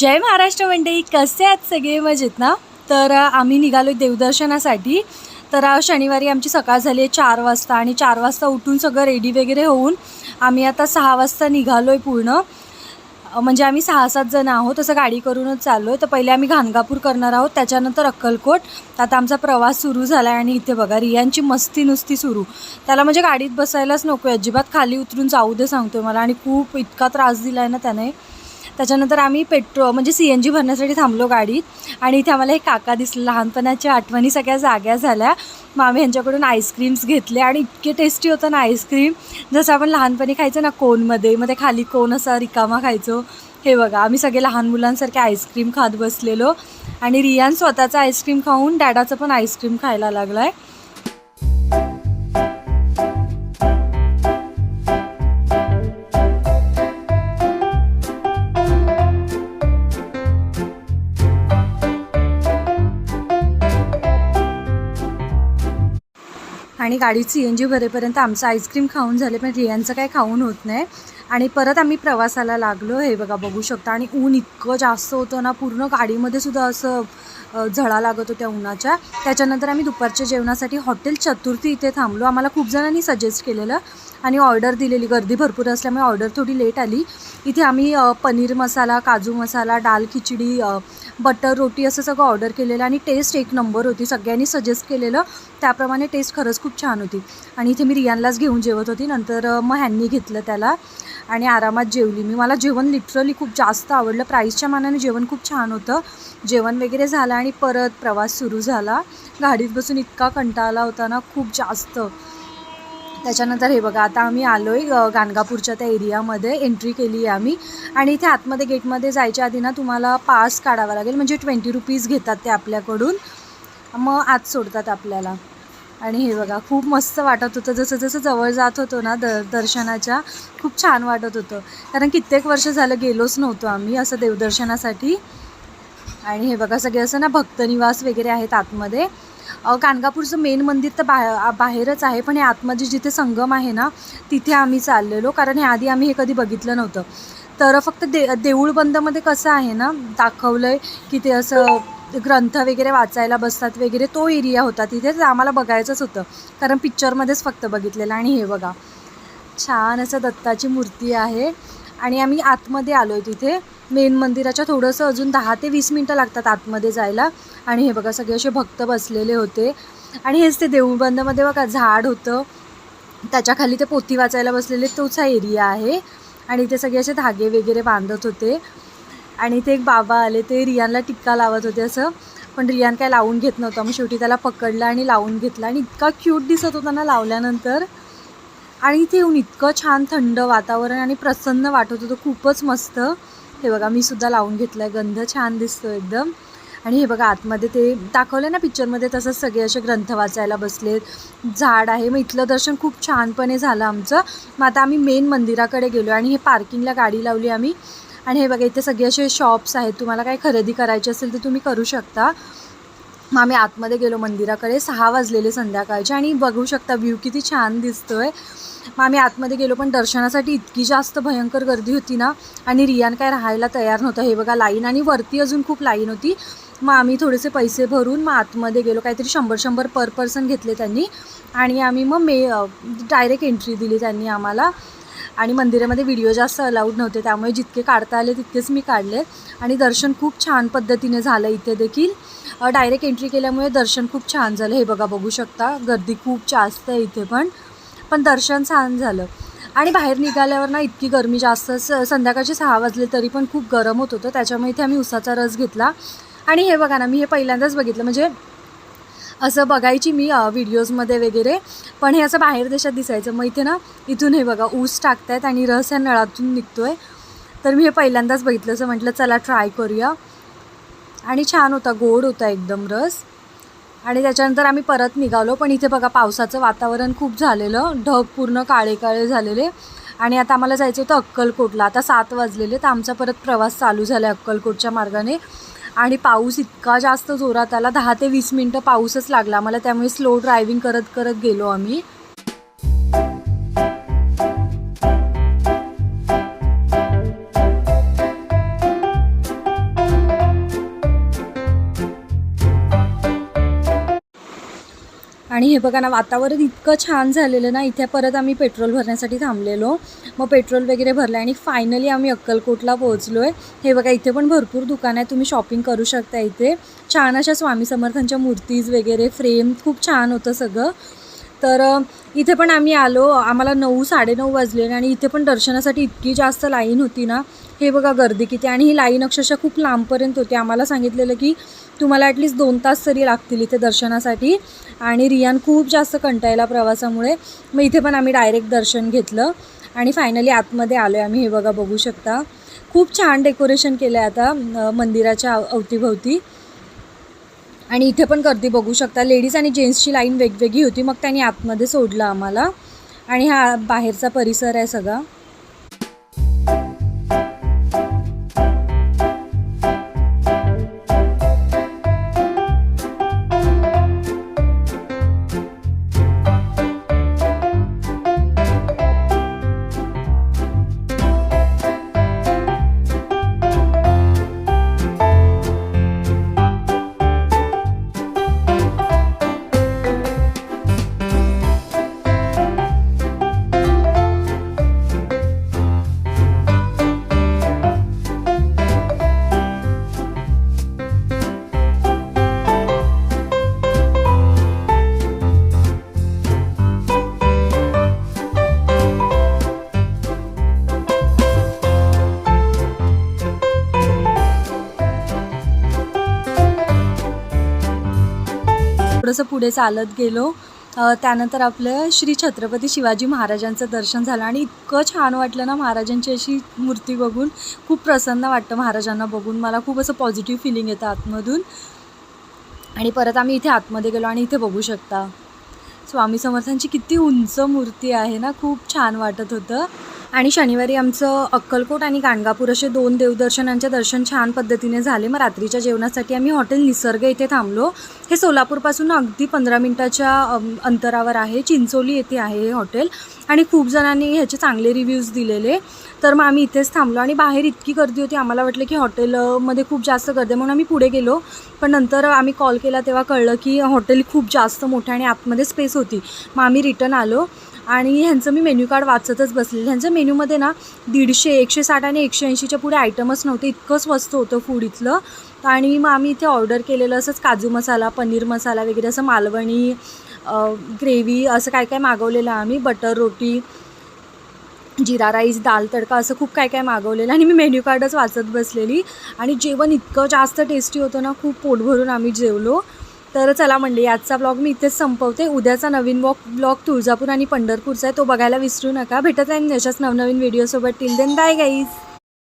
जय महाराष्ट्र मंडळी कसे आहेत सगळे? मजेत ना? तर आम्ही निघालो देवदर्शनासाठी. तर शनिवारी आमची सकाळ झाली आहे चार वाजता आणि चार वाजता उठून सगळं रेडी वगैरे होऊन आम्ही आता सहा वाजता निघालो आहे पूर्ण. म्हणजे आम्ही सहा सात जण आहोत तसं गाडी करूनच चाललो आहे तर पहिले आम्ही घाणगापूर करणार आहोत त्याच्यानंतर अक्कलकोट. आता आमचा प्रवास सुरू झाला आहे आणि इथे बघा रियांची मस्ती नुसती सुरू. त्याला म्हणजे गाडीत बसायलाच नको आहे अजिबात खाली उतरून जाऊ दे सांगतोय मला. आणि खूप इतका त्रास दिला आहे ना त्याने. त्याच्यानंतर आम्ही पेट्रो म्हणजे सी एन जी भरण्यासाठी थांबलो गाडीत आणि इथे आम्हाला एक काका दिसले. लहानपणाच्या आठवणी सगळ्या जाग्या झाल्या. मग आम्ही ह्यांच्याकडून आईस्क्रीम्स घेतले आणि इतके टेस्टी होतं ना आईस्क्रीम जसं आपण लहानपणी खायचं ना कोनमध्ये मग ते खाली कोन असा रिकामा खायचो. हे बघा आम्ही सगळे लहान मुलांसारखे आईस्क्रीम खात बसलेलो. आणि रियान स्वतःचं आईस्क्रीम खाऊन डॅडाचं पण आईस्क्रीम खायला लागला आहे आणि गाडीत सी एन जी भरेपर्यंत आमचं आईस्क्रीम खाऊन झाले पण रियांचं काही खाऊन होत नाही. आणि परत आम्ही प्रवासाला लागलो हे बघा बघू शकता. आणि ऊन इतकं जास्त होतं ना पूर्ण गाडीमध्ये सुद्धा असं झळा लागत होत्या उन्हाच्या. त्याच्यानंतर आम्ही दुपारच्या जेवणासाठी हॉटेल चतुर्थी इथे थांबलो. आम्हाला खूप जणांनी सजेस्ट केलेलं आणि ऑर्डर दिलेली. गर्दी भरपूर असल्यामुळे ऑर्डर थोडी लेट आली. इथे आम्ही पनीर मसाला काजू मसाला डाल खिचडी बटर रोटी असं सगळं ऑर्डर केलेलं आणि टेस्ट एक नंबर होती. सगळ्यांनी सजेस्ट केलेलं. त्याप्रमाणे टेस्ट खरंच खूप छान होती. आणि इथे मी रियानलाच घेऊन जेवत होती. नंतर मग ह्यांनी घेतलं त्याला. आणि आरामात जेवली. मी मला जेवण लिटरली खूप जास्त आवडलं. प्राईसच्या मानाने जेवण खूप छान होतं. जेवण वगैरे झालं आणि परत प्रवास सुरू झाला. गाडीत बसून इतका कंटाळा होता ना खूप जास्त. त्याच्यानंतर हे बघा आता आम्ही आलो आहे गाणगापूरच्या त्या एरियामध्ये एंट्री केली आहे आम्ही. आणि इथे आतमध्ये गेटमध्ये जायच्या आधी ना तुम्हाला पास काढावा लागेल. म्हणजे ट्वेंटी रुपीज घेतात ते आपल्याकडून. मग आत सोडतात आपल्याला. आणि हे बघा खूप मस्त वाटत होतं. जसं जसं जवळ जात होतो ना द दर्शनाच्या खूप छान वाटत होतं. कारण कित्येक वर्ष झालं गेलोच नव्हतो आम्ही असं देवदर्शनासाठी. आणि हे बघा सगळे असं ना भक्तनिवास वगैरे आहेत आतमध्ये. गाणगापूरचं मेन मंदिर तर बा बाहेरच आहे पण हे आतमध्ये जिथे संगम आहे ना तिथे आम्ही चाललेलो कारण हे आधी आम्ही हे कधी बघितलं नव्हतं. तर फक्त दे देऊळ बंदमध्ये कसं आहे ना दाखवलं आहे की ते असं ग्रंथ वगैरे वाचायला बसतात वगैरे तो एरिया होता तिथे तर आम्हाला बघायचंच होतं. कारण पिक्चरमध्येच फक्त बघितलेलं आणि हे बघा. छान असं दत्ताची मूर्ती आहे. आणि आम्ही आतमध्ये आलो आहे तिथे. मेन मंदिराच्या थोडंसं अजून दहा ते वीस मिनटं लागतात आतमध्ये जायला. आणि हे बघा सगळे असे भक्त बसलेले होते. आणि हेच ते देऊळबंदमध्ये बघा झाड होतं. त्याच्याखाली ते पोथी वाचायला बसलेले तोच हा एरिया आहे. आणि ते सगळे असे धागे वगैरे बांधत होते. आणि ते एक बाबा आले ते रियानला टिक्का लावत होते असं. पण रियान काय लावून घेत नव्हता. मग शेवटी त्याला पकडलं आणि लावून घेतला. आणि इतका क्यूट दिसत होता ना लावल्यानंतर. आणि इथे येऊन इतकं छान थंड वातावरण आणि प्रसन्न वाटत होतं. खूपच मस्त. हे बघा मी सुद्धा लावून घेतलं आहे गंध छान दिसतो एकदम. आणि हे बघा आतमध्ये ते दाखवलं ना पिक्चरमध्ये तसंच सगळे असे ग्रंथ वाचायला बसलेत. झाड आहे. मग इथलं दर्शन खूप छानपणे झालं आमचं. मग आता आम्ही मेन मंदिराकडे गेलो आणि हे पार्किंगला गाडी लावली आम्ही. आणि हे बघा इथे सगळे असे शॉप्स आहेत. तुम्हाला काय खरेदी करायची असेल तर तुम्ही करू शकता. मग आम्ही आतमध्ये गेलो मंदिराकडे सहा वाजलेले संध्याकाळचे आणि बघू शकता व्ह्यू किती छान दिसतोय. मग आम्ही आतमध्ये गेलो पण दर्शनासाठी इतकी जास्त भयंकर गर्दी होती ना आणि रियान काय राहायला तयार नव्हतं. हे बघा लाईन आणि वरती अजून खूप लाईन होती. मग आम्ही थोडेसे पैसे भरून मग आतमध्ये गेलो. काहीतरी शंभर शंभर पर पर्सन घेतले त्यांनी आणि आम्ही मग मे डायरेक्ट एंट्री दिली त्यांनी आम्हाला. आणि मंदिरामध्ये व्हिडिओ जास्त अलाउड नव्हते त्यामुळे जितके काढता आले तितकेच मी काढले. आणि दर्शन खूप छान पद्धतीने झालं इथे देखील. डायरेक्ट एंट्री केल्यामुळे दर्शन खूप छान झालं. हे बघा बघू शकता गर्दी खूप जास्त आहे इथे पण. पण दर्शन छान झालं. आणि बाहेर निघाल्यावर ना इतकी गरमी जास्त स संध्याकाळचे सहा वाजले तरी पण खूप गरम होत होतं. त्याच्यामुळे इथे आम्ही उसाचा रस घेतला. आणि हे बघा ना मी हे पहिल्यांदाच बघितलं. म्हणजे असं बघायची मी व्हिडिओजमध्ये वगैरे. पण हे असं बाहेर देशात दिसायचं. मग इथे ना इथून हे बघा ऊस टाकतायत आणि रस ह्या नळातून निघतो आहे तर मी हे पहिल्यांदाच बघितलं. असं म्हटलं चला ट्राय करूया. आणि छान होता. गोड होता एकदम रस. आणि त्याच्यानंतर आम्ही परत निघालो. पण इथे बघा पावसाचं वातावरण खूप झालेलं. ढग पूर्ण काळे काळे झालेले. आणि आता आम्हाला जायचं होतं अक्कलकोटला. आता सात वाजलेले तर आमचा परत प्रवास चालू झाला आहे अक्कलकोटच्या मार्गाने. आणि पाऊस इतका जास्त जोरात आला दहा ते वीस मिनटं पाऊसच लागला. मला त्यामुळे स्लो ड्रायव्हिंग करत करत गेलो आम्ही. आणि हे बघा ना वातावरण इतकं छान झालेलं ना इथे परत आम्ही पेट्रोल भरण्यासाठी थांबलेलो. मग पेट्रोल वगैरे भरलं आणि फायनली आम्ही अक्कलकोटला पोहोचलो आहे हे बघा इथे पण भरपूर दुकान आहे तुम्ही शॉपिंग करू शकता इथे. छान अशा स्वामी समर्थांच्या मूर्तीज वगैरे फ्रेम खूप छान होतं सगळं. तर इथे पण आम्ही आलो. आम्हाला नऊ साडेनऊ वाजले आणि इथे पण दर्शनासाठी इतकी जास्त लाईन होती ना. हे बघा गर्दी किती. आणि ही लाईन अक्षरशः खूप लांबपर्यंत होती. आम्हाला सांगितलेलं की तुम्हाला ॲटलिस्ट दोन तास तरी लागतील इथे दर्शनासाठी. आणि रियान खूप जास्त कंटाळला प्रवासामुळे. मग इथे पण आम्ही डायरेक्ट दर्शन घेतलं. आणि फायनली आतमध्ये आलो आहे आम्ही. हे बघा बघू शकता. खूप छान डेकोरेशन केलं आहे आता मंदिराच्या अव- अवतीभवती. आणि इथे पण गर्दी बघू शकता. लेडीज आणि जेंट्सची लाईन वेगवेगळी होती. मग त्यांनी आतमध्ये सोडलं आम्हाला. आणि हा बाहेरचा परिसर आहे सगळा. थोडंसं पुढे चालत गेलो. त्यानंतर आपलं श्री छत्रपती शिवाजी महाराजांचं दर्शन झालं आणि इतकं छान वाटलं ना महाराजांची अशी मूर्ती बघून. खूप प्रसन्न वाटतं महाराजांना बघून. मला खूप असं पॉझिटिव्ह फिलिंग येतं आतमधून. आणि परत आम्ही इथे आतमध्ये गेलो आणि इथे बघू शकता. स्वामी समर्थांची किती उंच मूर्ती आहे ना? खूप छान वाटत होतं. आणि शनिवारी आमचं अक्कलकोट आणि गाणगापूर असे दोन देवदर्शनांचे दर्शन छान पद्धतीने झाले. मग रात्रीच्या जेवणासाठी आम्ही हॉटेल निसर्ग इथे थांबलो. हे सोलापूरपासून अगदी पंधरा मिनटाच्या अंतरावर आहे. चिंचोली येथे आहे हे हॉटेल. आणि खूप जणांनी ह्याचे चांगले रिव्ह्यूज दिलेले. तर मग आम्ही इथेच थांबलो आणि बाहेर इतकी गर्दी होती. आम्हाला वाटलं की हॉटेलमध्ये खूप जास्त गर्दी आहे. म्हणून आम्ही पुढे गेलो. पण नंतर आम्ही कॉल केला तेव्हा कळलं की हॉटेल खूप जास्त मोठं आणि आतमध्ये स्पेस होती. मग आम्ही रिटर्न आलो. आणि ह्यांचं मी मेन्यू कार्ड वाचतच बसलेलं. ह्यांच्या मेन्यूमध्ये ना दीडशे एकशे साठ आणि एकशे ऐंशीच्या पुढे आयटमच नव्हते. इतकं स्वस्त होतं फूड इथलं. आणि मग आम्ही इथे ऑर्डर केलेलं असंच काजू मसाला पनीर मसाला वगैरे असं मालवणी ग्रेव्ही असं काय काय मागवलेलं आम्ही. बटर रोटी जिरा राईस दाल तडका असं खूप काय काय मागवलेलं. आणि मी मेन्यू कार्डच वाचत बसलेली. आणि जेवण इतकं जास्त टेस्टी होतं ना खूप पोट भरून आम्ही जेवलो. तर चला मंडळी आजचा ब्लॉग मी इथेच संपवते. उद्याचा नवीन वॉक ब्लॉग तुळजापूर आणि पंढरपूरचा आहे तो बघायला विसरू नका. भेटत आहे अशाच नवनवीन व्हिडिओसोबत टिल देन बाय गाईज